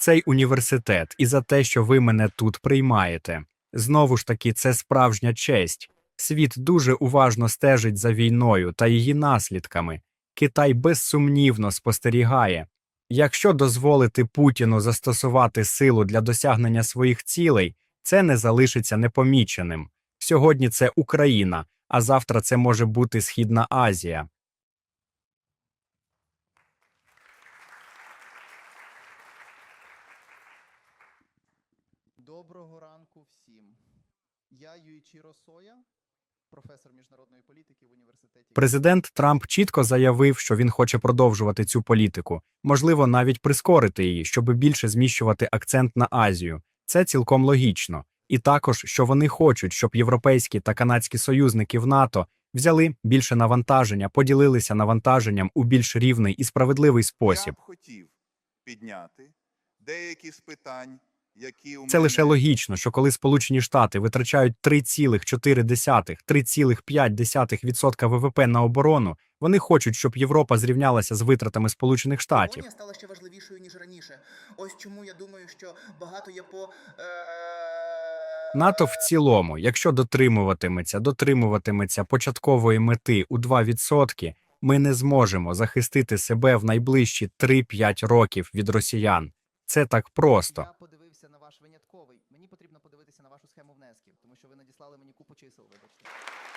цей університет і за те, що ви мене тут приймаєте. Знову ж таки, це справжня честь. Світ дуже уважно стежить за війною та її наслідками. Китай безсумнівно спостерігає. Якщо дозволити Путіну застосувати силу для досягнення своїх цілей, це не залишиться непоміченим. Сьогодні це Україна, а завтра це може бути Східна Азія. Доброго ранку всім. Я Юїчіро Соя, професор міжнародної політики в університеті. Президент Трамп чітко заявив, що він хоче продовжувати цю політику, можливо, навіть прискорити її, щоб більше зміщувати акцент на Азію. Це цілком логічно. І також, що вони хочуть, щоб європейські та канадські союзники в НАТО взяли більше навантаження, поділилися навантаженням у більш рівний і справедливий Я спосіб. б хотів підняти деякі з питань, Це лише логічно, що коли Сполучені Штати витрачають 3,4, 3,5% ВВП на оборону, вони хочуть, щоб Європа зрівнялася з витратами Сполучених Штатів. Стала ще важливішою, ніж раніше. Ось чому я думаю, що багато є по. Е... НАТО в цілому, якщо дотримуватиметься, дотримуватиметься початкової мети у 2%, ми не зможемо захистити себе в найближчі 3-5 років від росіян. Це так просто. Я подивився на ваш винятковий. Мені потрібно подивитися на вашу схему внесків, тому що ви надіслали мені купу чисел, вибачте.